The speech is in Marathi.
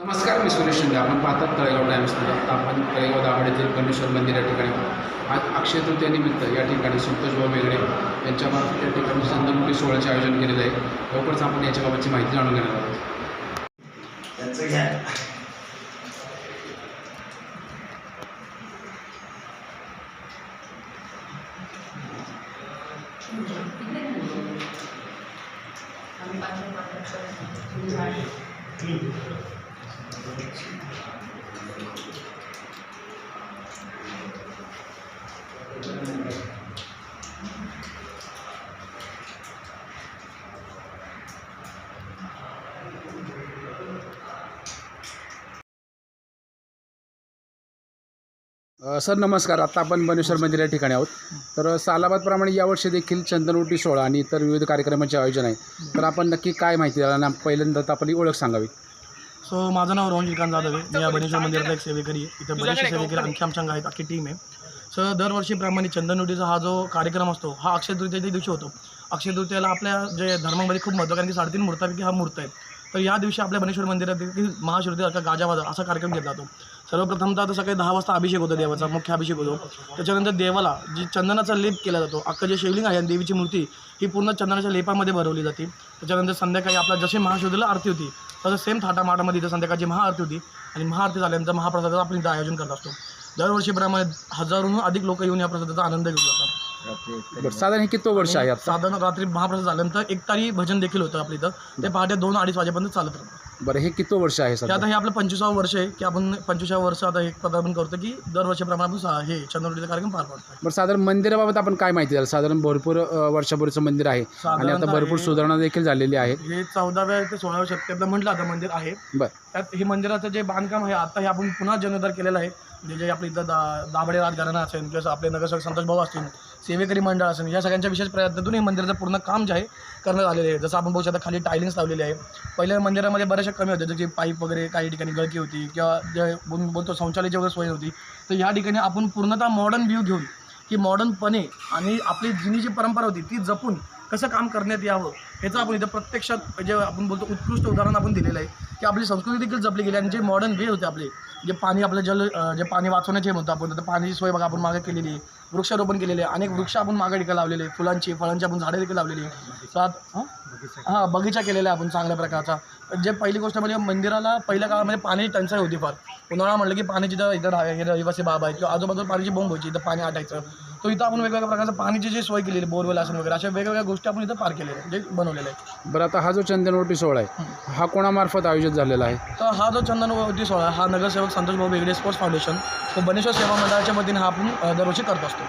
नमस्कार मी सुरेश शिंदे. आपण पाहतात तळेगाव टाइम्स आपण तळेगाव दाभाड येथील कणेश्वर मंदिर या ठिकाणी. आज अक्षय तृतीयानिमित्त या ठिकाणी संतोषभाऊ वेगळे यांच्यामार्फत या ठिकाणी चंदनमुटी सोहळ्याचे आयोजन केलेलं आहे लवकरच आपण याच्याबाबतची माहिती जाणून घेणार आहोत. घ्या. अ, सर नमस्कार. आता आपण बनेश्वर मंदिर या ठिकाणी आहोत. तर सालाबादप्रमाणे यावर्षी देखील चंदनवटी सोहळा आणि इतर विविध कार्यक्रमाचे आयोजन आहे. तर आपण नक्की काय माहिती द्याल आणि पहिल्यांदा आपली ओळख सांगावी. सो माझं नाव रोहन श्रीकांत जाधव आहे. मी या बनेश्वर मंदिरातला एक सेवेकरी आहे. इथं बरेचसे सेवेकरी आणखी आमच्या अंग आहेत. अख्खी टीम आहे. सो दरवर्षीप्रमाणे चंदनवटीचा हा जो कार्यक्रम असतो हा अक्षय तृतीयेच्या दिवशी होतो. अक्षय तृतीयाला आपल्या जे धर्मामध्ये खूप महत्त्व कारण की साडेतीन मूर्तापैकी हा मूर्त आहे. तर या दिवशी आपल्या बनेश्वर मंदिरात देखील महाशिवरात्री गाजावाजा असा कार्यक्रम घेतला जातो. सर्वप्रथमतः आता सकाळी दहा वाजता अभिषेक होतो देवाचा मुख्य अभिषेक होतो. त्याच्यानंतर देवाला जी चंदनाचा लेप केला जातो अख्खं जे शिवलिंग आहे आणि देवीची मूर्ती ही पूर्ण चंदनाच्या लेपामध्ये भरवली जाते. त्याच्यानंतर संध्याकाळी आपला जशी महाशिवरात्रीला आरती होती तसं सेम थाटामाटामध्ये इथं संध्याकाळची महाआरती होती. आणि महाआरती झाल्यानंतर महाप्रसादाचं आपण इथं आयोजन करत असतो. दरवर्षीप्रमाणे हजारोहून अधिक लोक येऊन या प्रसादाचा आनंद घेऊन जातात. बरं साधारण हे किती वर्ष आहे आता? साधारण रात्री महाप्रसाद झाल्यानंतर एक तारी भजन देखील होतं आपल्या इथं. ते पहाटे दोन अडीच वाजेपर्यंत चालत राहतं. बरं हे किती वर्ष आहे सर आता हे आपलं पंचवीसावं वर्ष आहे की आपण पंचवीसावं वर्ष आता एक पदार्पण करतो की दरवर्षीप्रमाणे आपण सा- हे चंद्रवडीचा कार्यक्रम पार पाडतो बरं साधारण मंदिराबाबत आपण काय माहिती द्याल? साधारण भरपूर अ, वर्षापूर्वीचं मंदिर आहे आणि आता साधारणतः भरपूर हे- सुधारणा देखील झालेली आहे. हे चौदाव्या ते सोळाव्या शतकातलं म्हटलं आता मंदिर आहे. बरं. त्यात हे मंदिराचं जे बांधकाम आहे आता हे आपण पुन्हा जीर्णोद्धार केलेलं आहे. म्हणजे जे आपल्या इथं दा दाभाडे राजघराणा असेल किंवा आपले नगरसेवक संतोष भाऊ असतील सेवेकरी मंडळ असेल या सगळ्यांच्या विशेष प्रयत्नातून हे मंदिराचं पूर्ण काम जे आहे करण्यात आलेले आहे. जसं आपण बघू शकता खाली टायलिंग्स लावलेले आहे. पहिल्या मंदिरामध्ये बऱ्याचशा कमी होत्या जसे पाईप वगैरे काही ठिकाणी गळकी होती किंवा जे बोल- बोलतो शौचालयाची वगैरे सोय होती तर या ठिकाणी आपण पूर्णतः मॉडर्न व्ह्यू घेऊन की मॉडर्नपणे आणि आपली जुनी जी परंपरा होती ती जपून कसं काम करण्यात यावं ह्याचं आपण इथं प्रत्यक्षात जे आपण बोलतो उत्कृष्ट उदाहरण आपण दिलेलं आहे की आपली संस्कृती देखील जपली गेली आणि जे मॉडर्न वे होते आपले जे पाणी आपलं जल जे पाणी वाचवण्याचे म्हणतो आपण तर पाण्याची सोय बघा आपण मागे केलेली आहे वृक्षारोपण केलेले आहे अनेक वृक्ष आपण मागे देखील लावलेले फुलांची फळांची आपण झाडे देखील लावलेली आहे सात हां बगीचा केलेला आहे आपण चांगल्या प्रकारचा. जे पहिली गोष्ट म्हणजे मंदिराला पहिल्या काळामध्ये पाण्याची टंचाई होती फार. उन्हाळा म्हटलं की पाण्याची इथं इथं राह- हे रहिवासी बाब आहे किंवा आजूबाजूला पाण्याची बोंब व्हायची इथं पाणी आटायचं. तो इथं आपण वेगवेगळ्या प्रकारचं पाण्याची जी सोय केलेली बोरवेल असेल वगैरे अशा वेगवेगळ्या गोष्टी आपण इथं पार केलेल्या आहेत, जे बनवलेलं आहे बरं आता हा जो चंदनवटी सोहळा आहे हा. कोणामार्फत आयोजित झालेला आहे? तर हा जो चंदनवती सोहळा हा नगरसेवक संतोष भाऊ वेगळे स्पोर्ट्स फाउंडेशन तो बनेश्वर सेवा मंडळाच्या वतीने हा आपण दरवर्षी करत असतो.